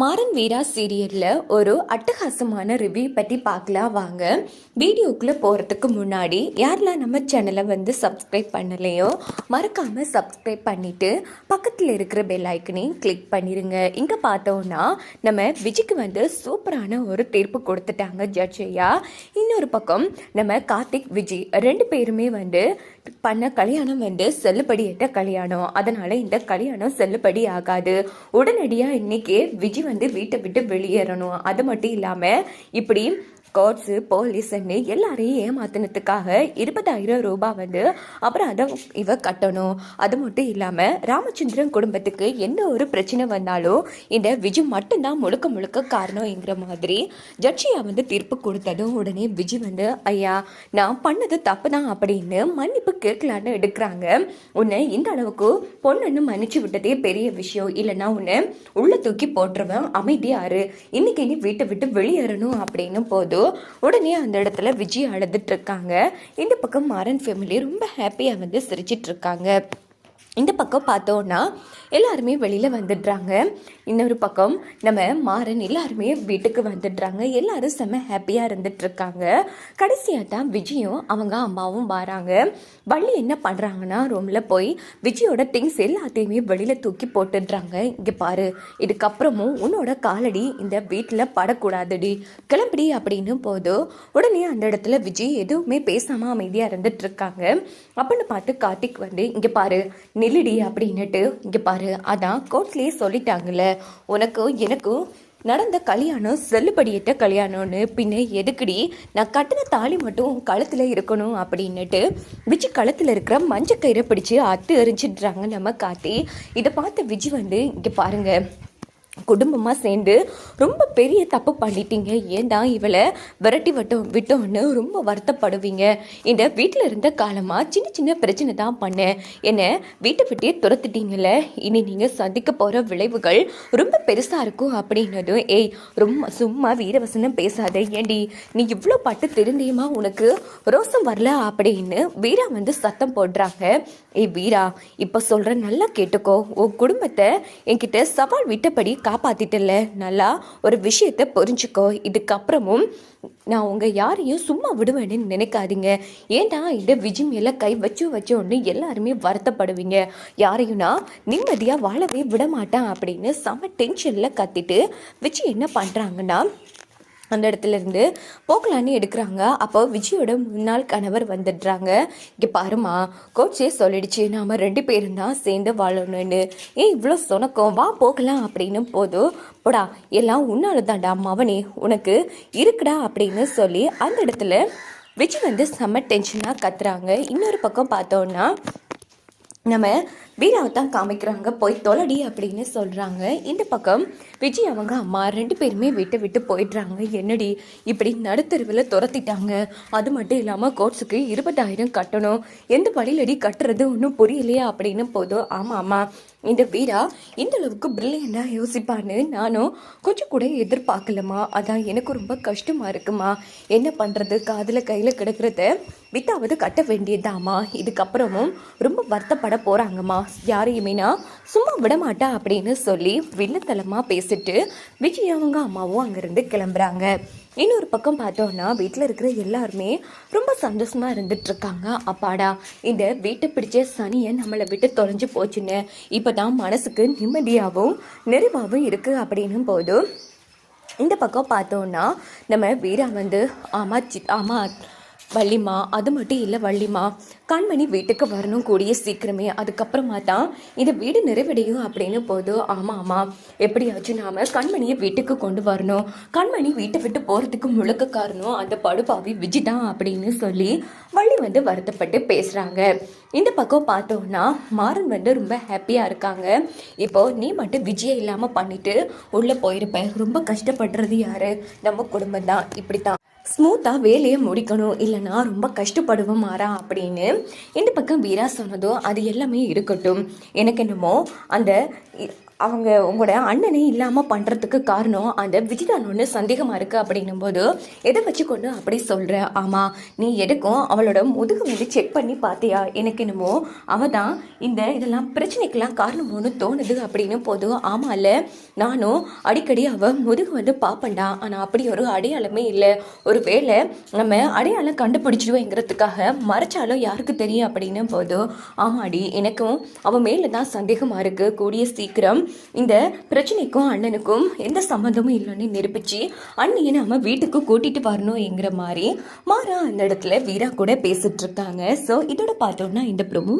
மாறன் வீரா சீரியலில் ஒரு அட்டகாசமான ரிவ்யூ பற்றி பார்க்கலாம் வாங்க. வீடியோக்குள்ளே போகிறதுக்கு முன்னாடி யாரெல்லாம் நம்ம சேனலை வந்து சப்ஸ்கிரைப் பண்ணலையோ மறக்காமல் சப்ஸ்கிரைப் பண்ணிவிட்டு பக்கத்தில் இருக்கிற பெல் ஐக்கனையும் கிளிக் பண்ணிடுங்க இங்கே பார்த்தோன்னா நம்ம விஜய்க்கு வந்து சூப்பரான ஒரு தீர்ப்பு கொடுத்துட்டாங்க ஜட்ஜையா இன்னொரு பக்கம் நம்ம கார்த்திக் விஜய் ரெண்டு பேருமே வந்து பண்ண கல்யாணம் வந்து செல்லுபடியற்ற கல்யாணம். அதனால் இந்த கல்யாணம் செல்லுபடி ஆகாது. உடனடியாக இன்னைக்கு விஜய் வந்து வீட்டை விட்டு வெளியேறணும். அது மட்டும் இல்லாமல் இப்படி ஸ்காட்ஸு போலீஸ்ன்னு எல்லாரையும் ஏமாத்தினதுக்காக இருபதாயிரம் ரூபாய் வந்து அப்புறம் இவ கட்டணும். அது மட்டும் இல்லாமல் ராமச்சந்திரன் குடும்பத்துக்கு என்ன ஒரு பிரச்சனை வந்தாலும் இந்த விஜய் மட்டும்தான் முழுக்க முழுக்க காரணம்ங்கிற மாதிரி ஜட்ஜியா வந்து தீர்ப்பு கொடுத்ததும் உடனே விஜய் வந்து ஐயா நான் பண்ணது தப்பு தான் அப்படின்னு மன்னிப்பு கேட்கலான்னு எடுக்கிறாங்க. உன்னை இந்த அளவுக்கு பொண்ணுன்னு மன்னிச்சு விட்டதே பெரிய விஷயம். இல்லைன்னா உன்னை உள்ள தூக்கி போட்டுருவேன். அமைதியாரு இன்னைக்கு நீ வீட்டை விட்டு வெளியேறணும் அப்படின்னு போதும் உடனே அந்த இடத்துல விஜய் அழுதுட்டு இருக்காங்க. இந்த பக்கம் மாறன் ஃபேமிலி ரொம்ப ஹாப்பியாக வந்து சிரிச்சிட்டு இருக்காங்க. இந்த பக்கம் பார்த்தோன்னா எல்லாருமே வெளியில் வந்துடுறாங்க. இன்னொரு பக்கம் நம்ம மாறன் எல்லாருமே வீட்டுக்கு வந்துடுறாங்க. எல்லாரும் செம்ம ஹாப்பியாக இருந்துட்டுருக்காங்க. கடைசியாக தான் விஜயும் அவங்க அம்மாவும் வராங்க. வள்ளி என்ன பண்ணுறாங்கன்னா ரூமில் போய் விஜயோட திங்ஸ் எல்லாத்தையுமே வெளியில் தூக்கி போட்டுடுறாங்க. இங்கே பாரு இதுக்கப்புறமும் உன்னோட காலடி இந்த வீட்டில் படக்கூடாதுடி. கிளம்புடி அப்படின்னு போதும் உடனே அந்த இடத்துல விஜய் எதுவுமே பேசாமல் அமைதியாக இருந்துட்டுருக்காங்க. அப்படின்னு பார்த்து கார்த்திக் வந்து இங்கே பாரு நில்லுடி அப்படின்னுட்டு இங்கே பாரு அதான் கோர்ட்லேயே சொல்லிட்டாங்கல்ல உனக்கும் எனக்கும் நடந்த கல்யாணம் செல்லுபடியிட்ட கல்யாணம்னு பின்ன எதுக்குடி நான் கட்டின தாலி மட்டும் கழுத்தில் இருக்கணும் அப்படின்னுட்டு விஜய் கழுத்தில் இருக்கிற மஞ்சள் கயிறை பிடிச்சி அத்து எரிஞ்சிடுறாங்க நம்ம காத்தி இதை பார்த்த விஜய் வந்து இங்கே பாருங்கள் குடும்பமாக சேர்ந்து ரொம்ப பெரிய தப்பு பண்ணிட்டீங்க. ஏன்டா இவளை விரட்டி விட்டோம் விட்டோன்னு ரொம்ப வருத்தப்படுவீங்க. இந்த வீட்டில் இருந்த காலமாக சின்ன சின்ன பிரச்சனை தான் பண்ணேன். என்னை வீட்டை விட்டே துரத்துட்டீங்கள இனி நீங்கள் சந்திக்க போகிற விளைவுகள் ரொம்ப பெருசாக இருக்கும் அப்படின்னதும் ஏய் ரொம்ப சும்மா வீரவசனம் பேசாத. ஏண்டி நீ இவ்வளோ பட்டு திருந்தியுமா உனக்கு ரோசம் வரல? அப்படின்னு வீரா வந்து சத்தம் போடுறாங்க. ஏய் வீரா இப்போ சொல்கிற நல்லா கேட்டுக்கோ. உன் குடும்பத்தை என்கிட்ட சவால் விட்டபடி காப்பாத்திட்டல நல்லா ஒரு விஷயத்த புரிஞ்சுக்கோ. இதுக்கப்புறமும் நான் உங்கள் யாரையும் சும்மா விடுவேன்னு நினைக்காதீங்க. ஏன்டா இந்த விஜய் மேலே கை வச்சு வச்சோன்னு எல்லாருமே வருத்தப்படுவீங்க. யாரையும் நான் நிம்மதியாக வாழவே விட மாட்டேன் அப்படின்னு செம டென்ஷனில் கத்திட்டு விஜய் என்ன பண்ணுறாங்கன்னா அந்த இடத்துல இருந்து எடுக்கிறாங்க. அப்போ விஜயோட முன்னாள் கணவர் வந்துடுறாங்க. இங்கே பாருமா கோச்சே சொல்லிடுச்சு நாம் ரெண்டு பேரும் தான் சேர்ந்து வாழணும்னு. ஏன் இவ்வளோ சொனக்கம் வா போகலாம் அப்படின்னு போதும் போடா எல்லாம் உன்னால தான்டா மவனே உனக்கு இருக்குடா அப்படின்னு சொல்லி அந்த இடத்துல விஜய் வந்து செம்ம டென்ஷனாக கத்துறாங்க. இன்னொரு பக்கம் பார்த்தோன்னா நம்ம வீராவை தான் காமிக்கிறாங்க போய் தொலடி அப்படின்னு சொல்கிறாங்க இந்த பக்கம் விஜய் அவங்க அம்மா ரெண்டு பேருமே விட்டு விட்டு போயிடுறாங்க. என்னடி இப்படி நடுத்தருவில் துரத்திட்டாங்க? அது மட்டும் இல்லாமல் கோர்ஸுக்கு இருபதாயிரம் கட்டணும். எந்த வழியிலடி கட்டுறது ஒன்றும் புரியலையா அப்படின்னு போதும். ஆமாம் ஆமாம் இந்த வீரா இந்த அளவுக்கு பிரில்லியண்டாக யோசிப்பான்னு நானும் கொஞ்சம் கூட எதிர்பார்க்கலம்மா. அதான் எனக்கு ரொம்ப கஷ்டமாக இருக்குமா. என்ன பண்ணுறது காதில் கையில் கிடக்கிறத வித்தாவது கட்ட வேண்டியதாம்மா. இதுக்கப்புறமும் ரொம்ப வருத்தப்பட போகிறாங்கம்மா யாரையுமேனா சும்மா விடமாட்டா அப்படின்னு சொல்லி வில்லத்தலமாக பேசிட்டு விஜய் அவங்க அம்மாவும் அங்கேருந்து கிளம்புறாங்க. இன்னொரு பக்கம் பார்த்தோன்னா வீட்டில் இருக்கிற எல்லாருமே ரொம்ப சந்தோஷமாக இருந்துட்டுருக்காங்க அப்பாடா இந்த வீட்டை பிடிச்ச சனியை நம்மளை விட்டு தொலைஞ்சு போச்சுன்னு. இப்போ தான் மனசுக்கு நிம்மதியாகவும் நிறைவாகவும் இருக்குது அப்படின்னும் போதும் இந்த பக்கம் பார்த்தோன்னா நம்ம வீரா வந்து ஆமா சி ஆமா வள்ளிமா அது மட்டும் இல்லை வள்ளிமா கண்மணி வீட்டுக்கு வரணும் கூடிய சீக்கிரமே. அதுக்கப்புறமா தான் இந்த வீடு நிறைவடையும் அப்படின்னு போதும் ஆமாம் ஆமாம் எப்படியாச்சும் நாம் கண்மணியை வீட்டுக்கு கொண்டு வரணும். கண்மணி வீட்டை விட்டு போகிறதுக்கு முழுக்க காரணம் அந்த படுபாவி விஜி தான் அப்படின்னு சொல்லி வள்ளி வந்து வருத்தப்பட்டு பேசுகிறாங்க இந்த பக்கம் பார்த்தோன்னா மாறன் வந்து ரொம்ப ஹாப்பியாக இருக்காங்க. இப்போது நீ மட்டும் விஜயை இல்லாமல் பண்ணிவிட்டு உள்ளே போயிருப்பேன் ரொம்ப கஷ்டப்படுறது யார்? நம்ம குடும்பம் தான் இப்படி தான் ஸ்மூத்தாக வேலையை முடிக்கணும் இல்லைனா ரொம்ப கஷ்டப்படுவோம் மாறா அப்படின்னு இந்த பக்கம் வீரா சொன்னதோ அது எல்லாமே இருக்கட்டும். எனக்கு என்னமோ அந்த அவங்க உங்களோட அண்ணனே இல்லாமல் பண்ணுறதுக்கு காரணம் அந்த விஜிதான் ஒன்று சந்தேகமாக இருக்குது அப்படின்னும் போது எதை வச்சு கொண்டு அப்படி சொல்கிற ஆமாம் நீ எதுக்கும் அவளோட முதுகு வந்து செக் பண்ணி பார்த்தியா எனக்கு என்னமோ அவள் தான் இந்த இதெல்லாம் பிரச்சனைக்கெல்லாம் காரணமோன்னு தோணுது அப்படின்னு போதும் ஆமாம் இல்லை நானும் அடிக்கடி அவள் முதுகு வந்து பார்ப்பேன்டா ஆனால் அப்படி ஒரு அடையாளமே இல்லை. ஒரு வேளை நம்ம அடையாளம் கண்டுபிடிச்சிடுவோங்கிறதுக்காக மறைச்சாலும் யாருக்கு தெரியும்? அப்படின்னும் போதும் ஆமாடி எனக்கும் அவன் மேலே தான் சந்தேகமாக இருக்குது கூடிய சீக்கிரம் இந்த பிரச்சனைக்கும் அண்ணனுக்கும் எந்த சம்மந்தமும் இல்லைன்னு நிரூபிச்சு அண்ணியை நம்ம வீட்டுக்கு கூட்டிட்டு வரணும்ங்கிற மாதிரி மாறா அந்த இடத்துல வீரா கூட பேசிட்டு இருக்காங்க. ஸோ இதோட பார்த்தோம்னா இந்த ப்ரொமோ